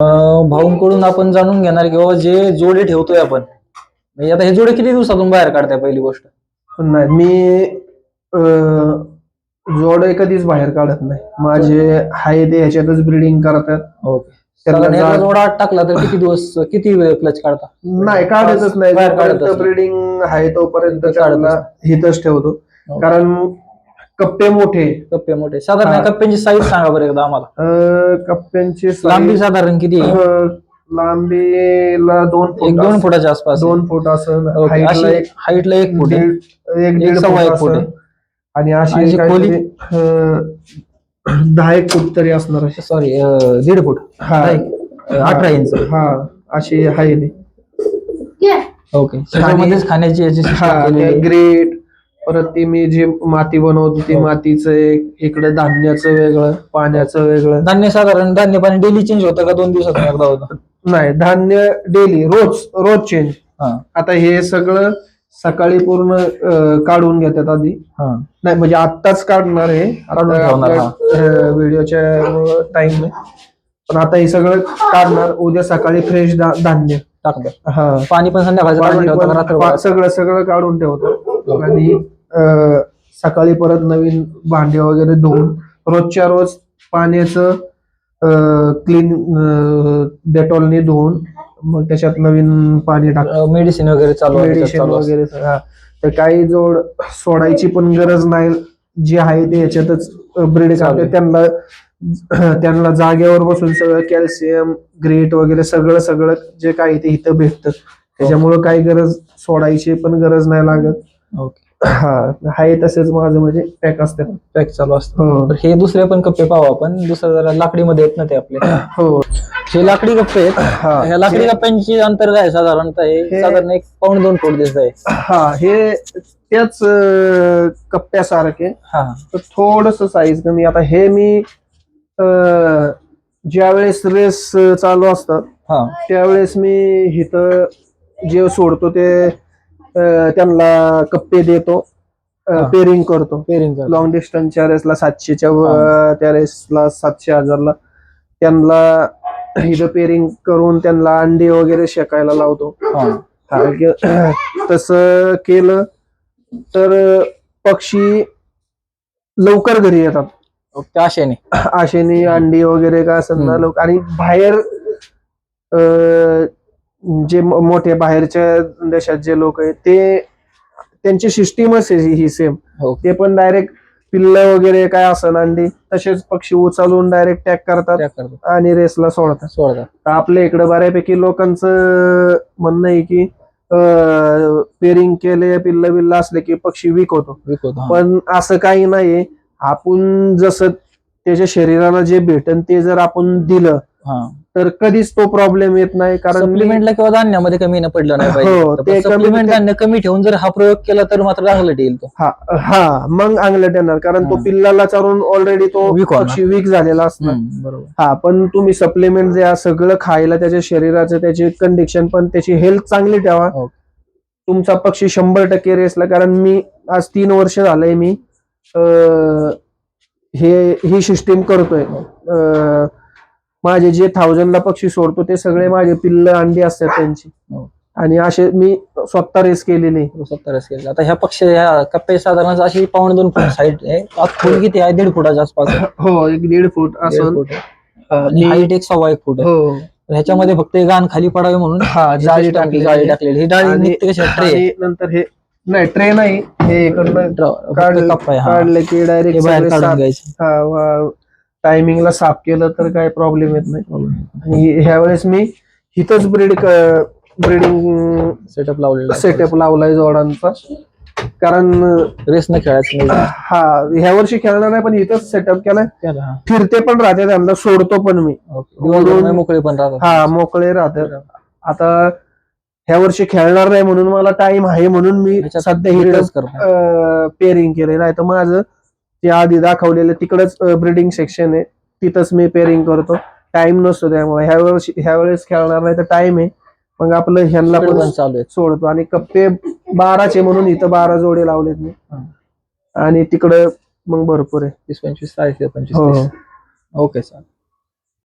भाऊंकडून आपण जाणून घेणार की बाबा जे जोडे ठेवतोय आपण म्हणजे आता हे जोडे किती दिवसातून बाहेर काढताय पहिली गोष्ट? नाही मी अं, जोडे कधीच बाहेर काढत नाही. माझे आहे ते ह्याच्यातच ब्रिडिंग करतात. ओके. जोडा आत टाकला तर किती दिवस किती वेळ क्लच काढता? नाही काढतच नाही. बाहेर काढतच जोपर्यंत नाही. ब्रिडिंग आहे तोपर्यंत काढतच त्यांना हितच ठेवतो. हो. कारण कप्पे मोठे कप्पे मोठे साधारण. या कप्प्यांची साईज सांगा बरं एकदा आम्हाला अं, कप्प्यांची size, लांबी साधारण किती आहे? अं, लांबीला दोन एक फूट दोन असं- फुटाच्या आसपास. दोन फूट असं अशी एक हाईटला एक फूट आहे. दीड एक दीड सव्वा फूट एक फूट असं. आहे. आणि आणि अशी खोली? काहीतरी, अं, दहा एक फूट तरी असणार अशी सॉरी दीड फूट हा. अं, अठरा इंच हा अशी आहे ती. ओके त्याच्यामध्येच खाण्याची याची system केलेली आहे. ग्रेट परत ती मी जी माती बनवतो ती हो. मातीचं एक इकडे धान्याचं वेगळं पाण्याचं वेगळं. धान्य साधारण धान्य पाणी डेली चेंज होतं का दोन दिवसातून एकदा होतं? नाही धान्य डेली रोज रोज चेंज हा. आता हे सगळं सकाळी पूर्ण अं, काढून घेतात आधी. हा. नाही म्हणजे आत्ताच काढणार आहे काढून ठेवणार, आता व्हिडिओच्या टाइम पण आता हे सगळं काढणार उद्या सकाळी फ्रेश धान्य. टाकतो हा. पाणी पण संध्याकाळचं काढून पाणी ठेवता का पण- रात्रभर? पा- सगळं सगळं काढून ठेवतो आणि अं, सकाळी परत नवीन भांडे वगैरे धुवून रोजच्या रोज पाण्याचं क्लीन डेटॉलने धुवून मग त्याच्यात नवीन पाणी टाक मेडिसिन वगैरे चालू मेडिसिन. वगैरे. हा. तर काही जोड सोडायची पण गरज नाही जे आहे ते याच्यातच ब्रीड. त्यांना त्यांना जागेवर बसून सगळं कॅल्शियम ग्रेट वगैरे सगळं सगळं जे काही ते इथं भेटतं त्याच्यामुळं काही गरज सोडायची पण गरज नाही लागत ओके हा आहे तसेच माझं म्हणजे पॅक असते पॅक चालू असतं. हो. तर हे दुसरे पण कप्पे पाहू आपण. दुसरं जरा लाकडीमध्ये येत ना ते आपले. हो. हे लाकडी कप्पे आहेत. हा. ह्या लाकडी कप्प्यांची अंतर काय आहे साधारणतः. हे हे- साधारण एक पाऊण दोन फूट दिसत आहे हा हे त्याच अं, कप्प्यासारखे. हा. तर थोडस साईज कमी. आता हे मी अं, ज्यावेळेस रेस चालू असतात हा. त्यावेळेस मी इथं जे सोडतो ते त्यांना कप्पे देतो. पेरिंग करतो. पेरिंग कर लॉंग डिस्टन्सच्या रेसला सातशेच्या त्या रेसला सातशे हजारला त्यांना इथं पेरिंग करून त्यांना अंडे वगैरे शेकायला लावतो. तसं केलं तर पक्षी लवकर घरी येतात. आशेने. आशेने अंडी वगैरे हम्म. लवकर आणि बाहेर जे मोठे बाहेरच्या देशात जे लोक आहेत ते त्यांची सिस्टीमच आहे ही सेम हो. ते पण डायरेक्ट पिल्ल वगैरे काय असेल अंडी तसेच पक्षी उचलून डायरेक्ट टॅग करतात आणि रेसला सोडतात. सोडतात. तर आपल्या इकडे बऱ्यापैकी लोकांचं म्हणणं आहे की पेरिंग केले पिल्ल बिल्ल असले की पक्षी वीक होतो. पण असं काही नाहीये. आपण जसं त्याच्या शरीराला जे भेटन ते जर आपण दिलं तर कधीच तो प्रॉब्लेम येत नाही कारण सप्लिमेंटला किंवा धान्यामध्ये कमी न पडलं नाही हो, पाहिजे. ते कमी- सप्लिमेंट धान्य कमी ठेवून जर हा प्रयोग केला तर मात्र चांगलं येईल तो. हा हा मग अंगलट येणार कारण तो हा. पिल्लाला चालून ऑलरेडी तो Weak होणार. पक्षी वीक झालेला असणार. हम्म, बरोबर. हा पण तुम्ही सप्लिमेंट जे आहे, सगळं खायला त्याच्या शरीराचं त्याची कंडिशन पण त्याची हेल्थ चांगली ठेवा. हो. तुमचा पक्षी शंभर टक्के रेसला कारण मी आज तीन वर्ष झालंय मी अं, हे ही सिस्टीम करतोय. अं, माझे जे थाउजंडला पक्षी सोडतो ते सगळे माझे पिल्ल अंडी असतात त्यांची. हो. आणि असे मी स्वतः रेस केलेली. सत्तर केलं आता ह्या पक्ष ह्या कप्पे साधारण अशी पावणे दोन फूट साईड आहे. खोल किती आहे? दीड फुटाच्या आसपास. हो एक दीड फूट असं हाईट एक सव्वा एक फूट हो. ह्याच्यामध्ये फक्त एक गाण खाली पडावे म्हणून हा जाळी टाकली जाळी टाकलेली. ही डाळी कशी? नंतर हे नाही ट्रे नाही. हे इकडनं काढलं हा. की हे डायरेक्ट बाहेर काढून घ्यायचे. टायमिंगला साफ केलं तर काही प्रॉब्लेम येत नाही. आणि ह्या वेळेस मी इथंच ब्रीड ब्रीडिंग सेटअप लावलेला सेटअप लावलाय जोडांचा. कारण रेस न खेळायचं. हा ह्या वर्षी खेळणार नाही पण इथंच सेटअप केलाय. फिरते पण राहते त्यांना सोडतो पण मी. मोकळे पण राहतात. हा मोकळे राहतात. आता ह्या वर्षी खेळणार नाही म्हणून मला टाइम आहे म्हणून मी सध्या करतात. पेरिंग केले नाही तर माझं जे आधी दाखवलेलं तिकडच ब्रिडिंग सेक्शन आहे. तिथंच मी पेरिंग करतो. टाइम नसतो त्यामुळे. ह्या वर्षी ह्या वेळेस खेळणार नाही तर टाइम आहे. मग आपलं ह्यांना पण चालू आहे सोडतो. आणि कप्पे बाराचे म्हणून इथं बारा जोडे लावलेत मी. आणि तिकडं मग भरपूर आहे. तीस पंचवीस चाळीस पंचवीस हो. Okay sir